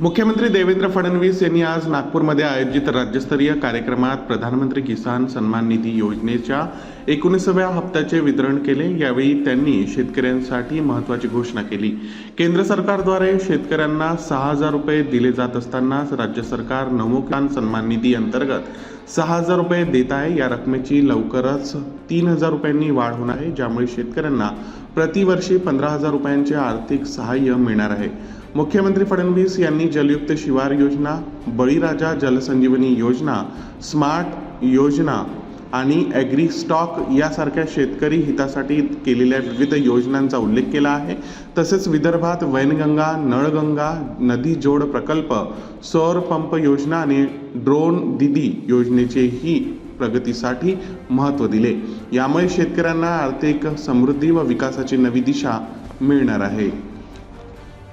मुख्यमंत्री देवेंद्र फडणवीस यांनी आज नागपूरमध्ये आयोजित राज्यस्तरीय कार्यक्रमात प्रधानमंत्री किसान सन्मान निधी योजनेच्या एकोणीसाव्या हप्त्याचे वितरण केले. यावेळी त्यांनी शेतकऱ्यांसाठी महत्त्वाची घोषणा केली. केंद्र सरकारद्वारे शेतकऱ्यांना सहा हजार रुपये दिले जात असतानाच राज्य सरकार नमो किसान सन्मान निधी अंतर्गत सहा हजार रुपये देत आहे. या रकमेची लवकरच तीन हजार रुपयांनी वाढ होणार आहे ज्यामुळे शेतकऱ्यांना प्रतिवर्षी पंधरा हजार रुपयांचे आर्थिक सहाय्य मिळणार आहे. मुख्यमंत्री फडणवीस यांनी जलयुक्त शिवार योजना बळीराजा जलसंजीवनी योजना स्मार्ट योजना आणि ॲग्री स्टॉक यासारख्या शेतकरी हितासाठी केलेल्या विविध योजनांचा उल्लेख केला आहे. तसेच विदर्भात वैनगंगा नळगंगा नदी जोड प्रकल्प सौर पंप योजना आणि ड्रोन दिदी योजनेचेही प्रगतीसाठी महत्त्व दिले. यामुळे शेतकऱ्यांना आर्थिक समृद्धी व विकासाची नवी दिशा मिळणार आहे.